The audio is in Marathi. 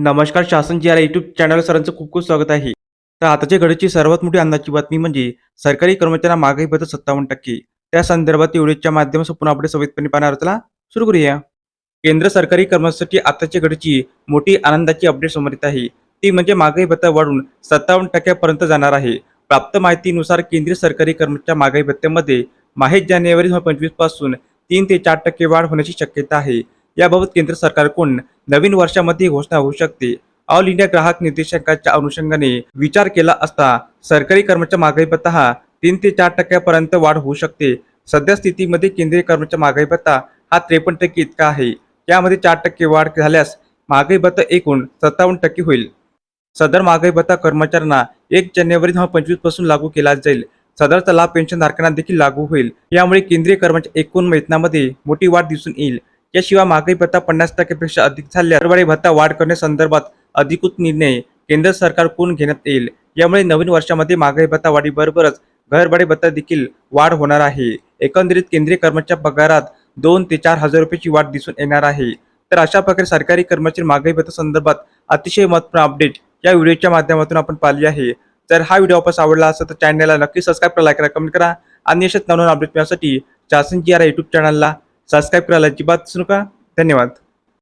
नमस्कार शासन जी आर यूट्यूब चॅनल सरांचं खूप खूप स्वागत आहे. तर आताच्या घडीची सर्वात मोठी अंदाजची बातमी म्हणजे सरकारी कर्मचाऱ्यांना महागाई भत्ता सत्तावन्न टक्के. त्या संदर्भात व्हिडिओच्या माध्यमातून पुन्हा आपण सविस्तरपणे पाहणार चला सुरू करूया. केंद्र सरकारी कर्मचाऱ्यांसाठी आताच्या घडीची मोठी आनंदाची अपडेट समोर येत आहे. ती म्हणजे मागाई भत्ता वाढून सत्तावन्न टक्क्यापर्यंत जाणार आहे. प्राप्त माहितीनुसार केंद्रीय सरकारी कर्मचाऱ्या मागाई भत्त्यामध्ये माहीत जानेवारी दोन हजार पंचवीसपासून तीन ते चार टक्के वाढ होण्याची शक्यता आहे. याबाबत केंद्र सरकारकडून नवीन वर्षामध्ये घोषणा होऊ शकते. ऑल इंडिया ग्राहक निर्देशांकाच्या अनुषंगाने विचार केला असता सरकारी कर्मचारी महागाई भत्ता हा तीन ते चार टक्क्यापर्यंत वाढ होऊ शकते. सध्या स्थितीमध्ये केंद्रीय कर्मचारी महागाई भत्ता हा त्रेपन्न टक्के इतका आहे. यामध्ये चार टक्के वाढ झाल्यास महागाई भत्ता एकूण सत्तावन्न टक्के होईल. सदर महागाई भत्ता कर्मचाऱ्यांना एक जानेवारी दोन हजार पंचवीसपासून लागू केला जाईल. सदरचा लाभ पेन्शनधारकांना देखील लागू होईल. यामुळे केंद्रीय कर्मचारी एकूण वेतनामध्ये मोठी वाढ दिसून येईल. याशिवाय महागाई भत्ता पन्नास टक्क्यापेक्षा अधिक झाल्यास दरवाढी भत्ता वाढ करण्यासंदर्भात अधिकृत निर्णय केंद्र सरकारकडून घेण्यात येईल. यामुळे नवीन वर्षामध्ये महागाई भत्ता वाढीबरोबरच घरभाडे भत्ता देखील वाढ होणार आहे. एकंदरीत केंद्रीय कर्मचारी पगारात दोन ते चार हजार रुपयाची वाढ दिसून येणार आहे. तर अशा प्रकारे सरकारी कर्मचारी महागाई भत्ता संदर्भात अतिशय महत्त्वपूर्ण अपडेट या व्हिडिओच्या माध्यमातून आपण पाहिली आहे. जर हा व्हिडिओ आपण आवडला असेल तर चॅनलला नक्की सबस्क्राईब करा लाईक करा कमेंट करा. आणि अशाच नवनवीन अपडेट मिळण्यासाठी शासन जी आर युट्यूब चॅनलला सबस्क्राईब करायला अजिबात विसरू नका. धन्यवाद.